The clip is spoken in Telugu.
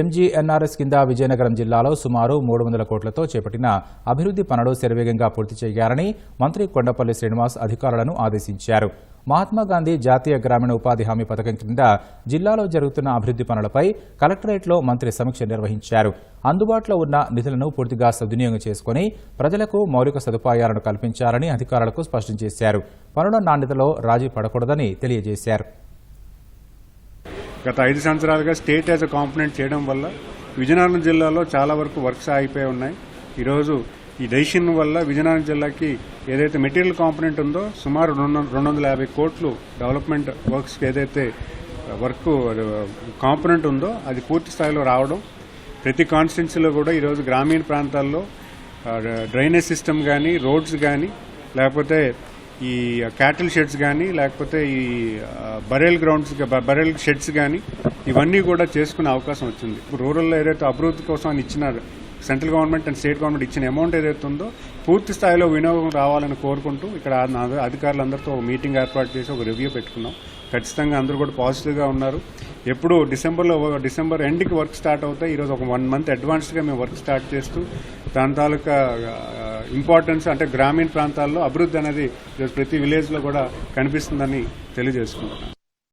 ఎంజీఎన్ఆర్ఎస్ కింద విజయనగరం జిల్లాలో సుమారు మూడు వందల కోట్లతో చేపట్టిన అభివృద్ధి పనులు శరవేగంగా పూర్తి చేయాలని మంత్రి కొండపల్లి శ్రీనివాస్ అధికారులను ఆదేశించారు. మహాత్మాగాంధీ జాతీయ గ్రామీణ ఉపాధి హామీ పథకం కింద జిల్లాలో జరుగుతున్న అభివృద్ధి పనులపై కలెక్టరేట్లో మంత్రి సమీక్ష నిర్వహించారు. అందుబాటులో ఉన్న నిధులను పూర్తిగా సద్వినియోగం చేసుకుని ప్రజలకు మౌలిక సదుపాయాలను కల్పించాలని అధికారులకు స్పష్టం చేశారు. పనుల నాణ్యతలో రాజీ పడకూడదని తెలియజేశారు. గత ఐదు సంవత్సరాలుగా స్టేట్ యాజ్ అ కాంపనెంట్ చేయడం వల్ల విజయనగరం జిల్లాలో చాలా వరకు వర్క్స్ ఆగిపోయి ఉన్నాయి. ఈరోజు ఈ డెసిషన్ వల్ల విజయనగరం జిల్లాకి ఏదైతే మెటీరియల్ కాంపనెంట్ ఉందో సుమారు రెండు రెండు వందల యాభై కోట్లు డెవలప్మెంట్ వర్క్స్కి ఏదైతే వర్క్ కాంపనెంట్ ఉందో అది పూర్తి స్థాయిలో రావడం. ప్రతి కాన్స్టిట్యున్సీలో కూడా ఈరోజు గ్రామీణ ప్రాంతాల్లో డ్రైనేజ్ సిస్టమ్ కానీ రోడ్స్ కానీ లేకపోతే ఈ క్యాటిల్ షెడ్స్ కానీ లేకపోతే ఈ బరేల్ గ్రౌండ్స్ బరేల్ షెడ్స్ కానీ ఇవన్నీ కూడా చేసుకునే అవకాశం వచ్చింది. రూరల్లో ఏదైతే అభివృద్ధి కోసం అని ఇచ్చిన central government and state government ఇచ్చిన అమౌంట్ ఏదైతే ఉందో పూర్తి స్థాయిలో వినియోగం రావాలని కోరుకుంటూ ఇక్కడ అధికారులందరితో ఒక మీటింగ్ ఏర్పాటు చేసి ఒక రివ్యూ పెట్టుకున్నాం. ఖచ్చితంగా అందరూ కూడా పాజిటివ్గా ఉన్నారు. ఎప్పుడు డిసెంబర్లో డిసెంబర్ ఎండ్కి వర్క్ స్టార్ట్ అవుతాయి. ఈరోజు ఒక వన్ మంత్ అడ్వాన్స్గా మేము వర్క్ స్టార్ట్ చేస్తూ దాని తాలూకా ఇంపార్టెన్స్ అంటే గ్రామీణ ప్రాంతాల్లో అభివృద్ధి అనేది ప్రతి విలేజ్లో కూడా కనిపిస్తుందని తెలియజేసుకుంటున్నాను.